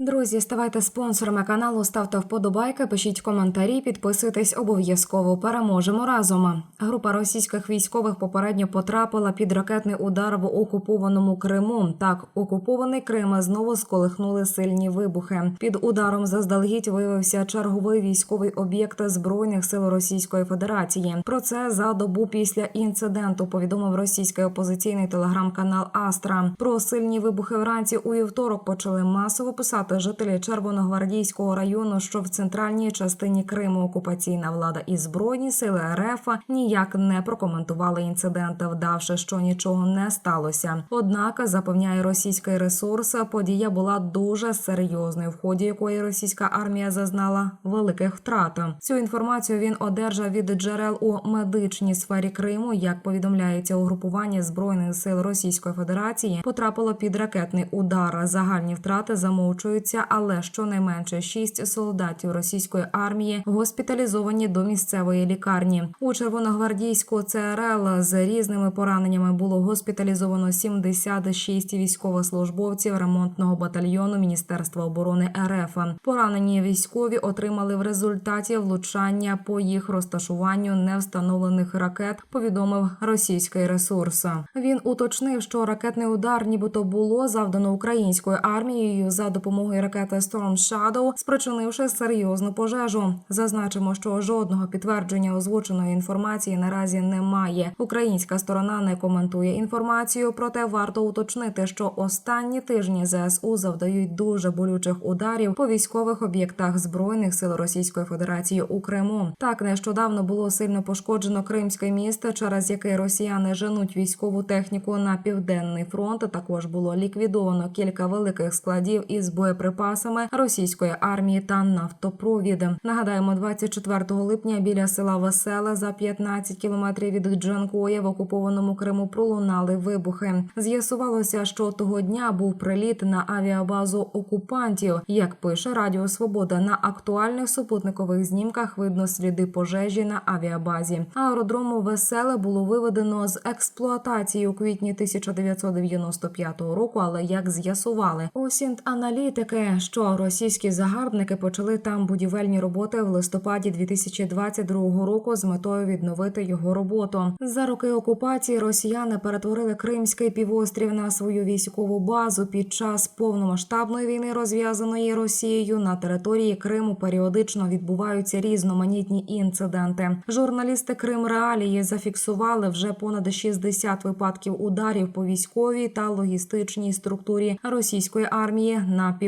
Друзі, ставайте спонсорами каналу, ставте вподобайки, пишіть коментарі, підписуйтесь обов'язково. Переможемо разом. Група російських військових попередньо потрапила під ракетний удар в окупованому Криму. Так, окупований Крим знову сколихнули сильні вибухи. Під ударом заздалегідь виявився черговий військовий об'єкт збройних сил Російської Федерації. Про це за добу після інциденту повідомив російський опозиційний телеграм-канал Астра. Про сильні вибухи вранці у вівторок почали масово писати жителі Червоногвардійського району, що в центральній частині Криму окупаційна влада і збройні сили РФ ніяк не прокоментували інцидент, вдавши, що нічого не сталося. Однак запевняє російський ресурс, подія була дуже серйозною, в ході якої російська армія зазнала великих втрат. Цю інформацію він одержав від джерел у медичній сфері Криму. Як повідомляється угрупування збройних сил Російської Федерації, потрапило під ракетний удар. Загальні втрати замовчуються, але щонайменше шість солдатів російської армії госпіталізовані до місцевої лікарні. У Червоногвардійську ЦРЛ з різними пораненнями було госпіталізовано 76 військовослужбовців ремонтного батальйону Міністерства оборони РФ. Поранені військові отримали в результаті влучання по їх розташуванню невстановлених ракет. Повідомив російський ресурс. Він уточнив, що ракетний удар, нібито було завдано українською армією за допомогою ракети Storm Shadow, спричинивши серйозну пожежу. Зазначимо, що жодного підтвердження озвученої інформації наразі немає. Українська сторона не коментує інформацію, проте варто уточнити, що останні тижні ЗСУ завдають дуже болючих ударів по військових об'єктах збройних сил Російської Федерації у Криму. Так нещодавно було сильно пошкоджено Кримське місто, через яке росіяни женуть військову техніку на південний фронт. Також було ліквідовано кілька великих складів із боєприпасами російської армії та нафтопровід. Нагадаємо, 24 липня біля села Веселе за 15 кілометрів від Джанкоя в окупованому Криму пролунали вибухи. З'ясувалося, що того дня був приліт на авіабазу окупантів. Як пише Радіо Свобода, на актуальних супутникових знімках видно сліди пожежі на авіабазі. Аеродрому Веселе було виведено з експлуатації у квітні 1995 року. Але як з'ясували осінт аналітики, що російські загарбники почали там будівельні роботи в листопаді 2022 року з метою відновити його роботу. За роки окупації росіяни перетворили Кримський півострів на свою військову базу під час повномасштабної війни, розв'язаної Росією на території Криму. Періодично відбуваються різноманітні інциденти. Журналісти Крим Реалії зафіксували вже понад 60 випадків ударів по військовій та логістичній структурі російської армії на